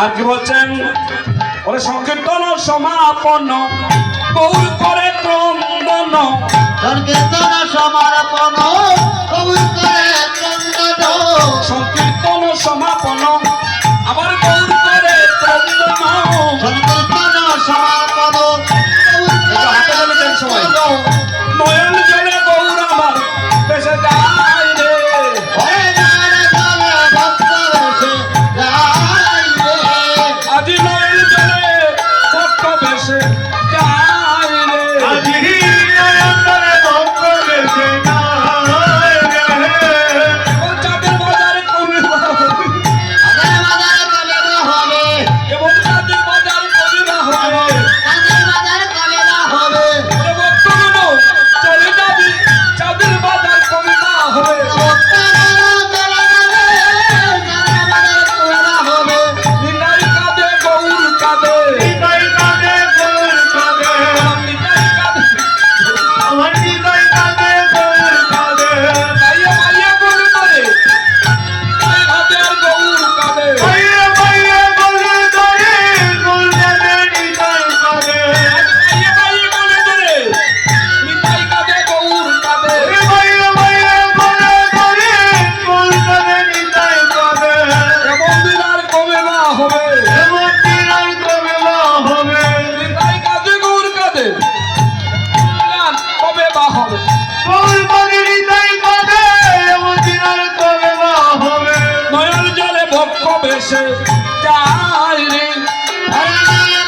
আর কি বলছেন ওরে সংকীর্তন সমাপন কবুল করে ক্রন্দন সংকীর্তন সমাপন কবুল করে ক্রন্দন সংকীর্তন সমাপন। ভক্ত বেশে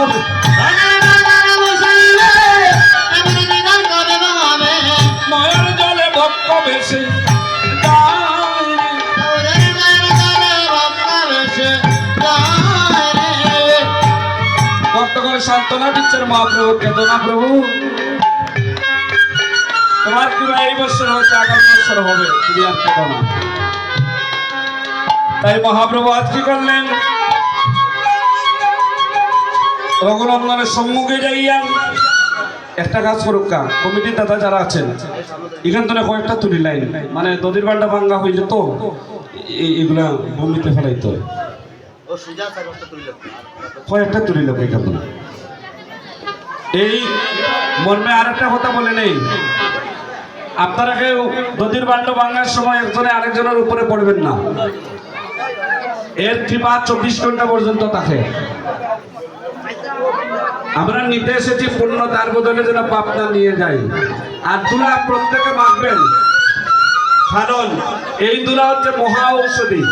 হবে। জলে ভক্ত বেশে। যায় ভক্ত করে সান্ত্বনা দিচ্ছেন মহাপ্রভু কেদনা প্রভু, তোমার কিবা এই বছর হচ্ছে আগামী বছর হবে তাই মহাপ্রভু আজ কি করলেন? রঘুনন্দনের সম্মুখে যাইয়া একটা কাজ করুক কা কমিটির দাদা যারা আছেন এখান থেকে কয়েকটা তুলি লাইন। মানে দদির বান্ডা ভাঙ্গা হইলে তো এগুলা ভূমিতে ফেলাইতে হয়। কয়েকটা তুলি লোক এখান থেকে। এই মর্মে আর একটা কথা বলে নেই। আপনারা কেউ নদীর বান্ড ভাঙার সময় একজনে আরেকজনের উপরে পড়বেন না। এর কৃপা চব্বিশ ঘণ্টা পর্যন্ত থাকে। আমরা নিতে এসেছি পূর্ণ তার বদলে যেন পাপনা নিয়ে যাই। আর তুলা প্রত্যেকে মাখবেন। কারণ এই দুলা হচ্ছে মহা ঔষধি।